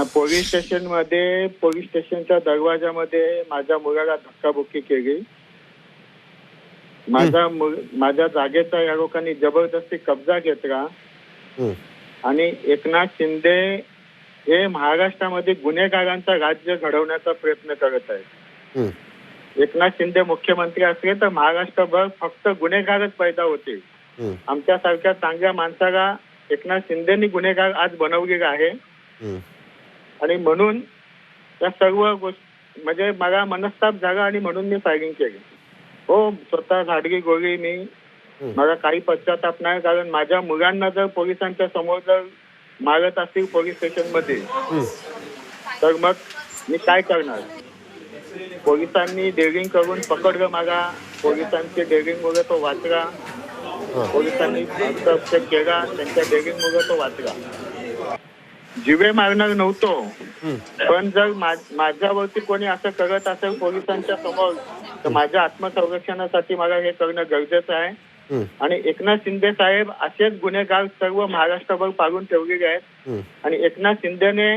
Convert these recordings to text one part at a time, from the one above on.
Police स्टेशनमध्ये police स्टेशनच्या दरवाजामध्ये माझ्या मुलाला धक्काबुक्की केली माझा माझ्या जागेचा या लोकांनी जबरदस्ती कब्जा घेतला. आणि एकनाथ शिंदे हे महाराष्ट्रामध्ये गुन्हेगारांचं राज्य घडवण्याचा प्रयत्न करत आहेत. एकनाथ शिंदे मुख्यमंत्री असले तर महाराष्ट्रभर फक्त गुन्हेगारच पैदा होतील. आमच्यासारख्या चांगल्या माणसाला एकनाथ शिंदेनी गुन्हेगार आज बनवलेला आहे. आणि म्हणून या सर्व गोष्टी म्हणजे मला मनस्ताप झाला आणि म्हणून मी फायरिंग केली. हो स्वतः झाडगी गोळी मी. मला काही पश्चाताप नाही कारण माझ्या मुलांना जर पोलिसांच्या समोर जर मारत असतील पोलीस स्टेशनमध्ये. तर मग मी काय करणार? पोलिसांनी डेअरिंग करून पकडलं मला. पोलिसांचे डेअरिंग मुळे तो वाचला. पोलिसांनी हस्तक्षेप केला. त्यांच्या डेअरिंग मुळे तो वाचला. जिवे मारणार नव्हतो. पण जर माझ्यावरती कोणी असं करत असेल पोलिसांच्या समोर तर माझ्या आत्मसंरक्षणासाठी मला हे करणं गरजेचं आहे. आणि एकनाथ शिंदे साहेब असेच गुन्हेगार सर्व महाराष्ट्रभर पाडून ठेवलेले आहेत. आणि एकनाथ शिंदेने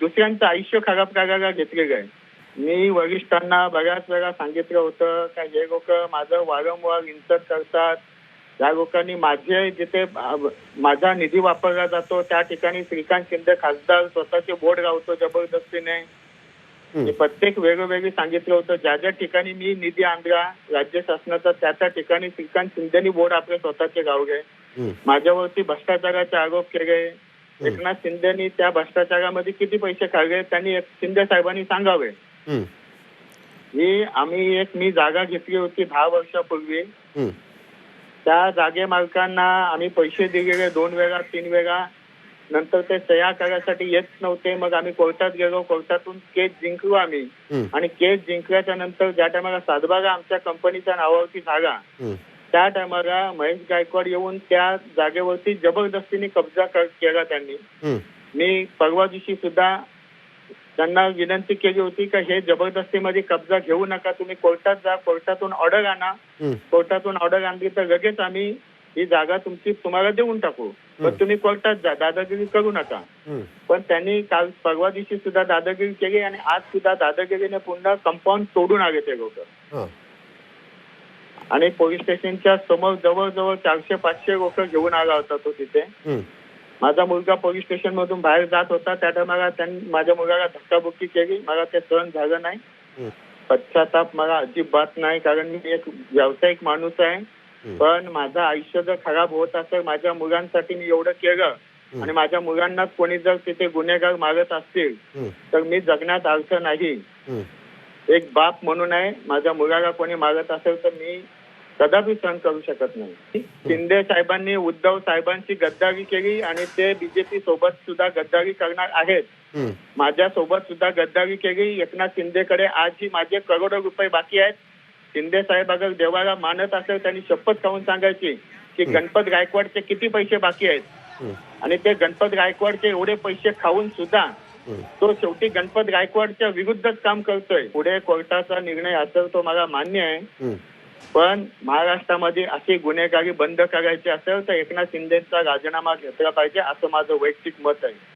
दुसऱ्यांचं आयुष्य खराब करायला घेतलेलं आहे मी वरिष्ठांना बऱ्याच वेळा सांगितलं होतं का हे लोक माझं वारंवार इन्सर्ट करतात या लोकांनी माझे जिथे माझा निधी वापरला जातो त्या ठिकाणी श्रीकांत शिंदे खासदार स्वतःचे बोर्ड लावतो जबरदस्तीने. प्रत्येक वेगवेगळी सांगितलं होतं ज्या ज्या ठिकाणी मी निधी आणला राज्य शासनाचा त्या त्या ठिकाणी श्रीकांत शिंदेनी बोर्ड आपले स्वतःचे गावले. माझ्यावरती भ्रष्टाचाराचे आरोप केले. एकनाथ शिंदेनी त्या भ्रष्टाचारामध्ये किती पैसे खाल्ले त्यांनी शिंदे साहेबांनी सांगावे. हं. आम्ही एक मी जागा घेतली होती दहा वर्षापूर्वी. त्या जागे मालकांना आम्ही पैसे दिलेले दोन वेळा तीन वेळा नंतर ते सह्या करायसाठी येत नव्हते मग आम्ही कोर्टात गेलो कोर्टातून केस जिंकलो आम्ही. आणि केस जिंकल्याच्या नंतर ज्या टायमाला सातबागा आमच्या कंपनीच्या नावावरती झाला. त्या टायमाला महेश गायकवाड येऊन त्या जागेवरती जबरदस्तीने कब्जा केला त्यांनी. मी परवा दिवशी सुद्धा त्यांना विनंती केली होती का हे जबरदस्तीमध्ये कब्जा घेऊ नका तुम्ही कोर्टात जा कोर्टातून ऑर्डर आणा. कोर्टातून ऑर्डर आणली तर लगेच आम्ही ही जागा तुमची तुम्हाला देऊन टाकू पण तुम्ही कोर्टात जा दादागिरी करू नका. पण त्यांनी काल परवा दिवशी सुद्धा दादागिरी केली आणि आज सुद्धा दादागिरीने पुन्हा कंपाऊंड तोडून आले ते लोक. आणि पोलीस स्टेशनच्या समोर जवळजवळ चारशे पाचशे लोक घेऊन आला होता तो तिथे. माझा मुलगा पोलीस स्टेशन मधून बाहेर जात होता त्या टायमाला त्यांनी माझ्या मुलाला धक्काबुक्की केली मला ते सहन झालं नाही. पश्चाताप मला अजिबात नाही कारण मी एक व्यावसायिक माणूस आहे. पण माझं आयुष्य जर खराब होत असेल माझ्या मुलांसाठी मी एवढं केलं. आणि माझ्या मुलांना कोणी जर तिथे गुन्हेगार मारत असतील. तर मी जगण्यात अर्थ नाही. एक बाप म्हणून आहे माझ्या मुलाला कोणी मारत असेल तर मी कदापि सहन करू शकत नाही शिंदे साहेबांनी उद्धव साहेबांची गद्दारी केली आणि ते बीजेपी सोबत सुद्धा गद्दारी करणार आहेत. माझ्या सोबत सुद्धा गद्दारी केली एकनाथ शिंदेकडे आजही माझे करोडो रुपये बाकी आहेत शिंदे साहेब अगर देवाला मानत असेल त्यांनी शपथ खाऊन सांगायची की गणपत गायकवाडचे किती पैसे बाकी आहेत हं. आणि ते गणपत गायकवाडचे एवढे पैसे खाऊन सुद्धा. तो शेवटी गणपत गायकवाडच्या विरुद्धच काम करतोय पुढे कोर्टाचा निर्णय असेल तो मला मान्य आहे. पण महाराष्ट्रामध्ये अशी गुन्हेगारी बंद करायची असेल तर एकनाथ शिंदेचा राजीनामा घेतला पाहिजे असं माझं वैयक्तिक मत आहे.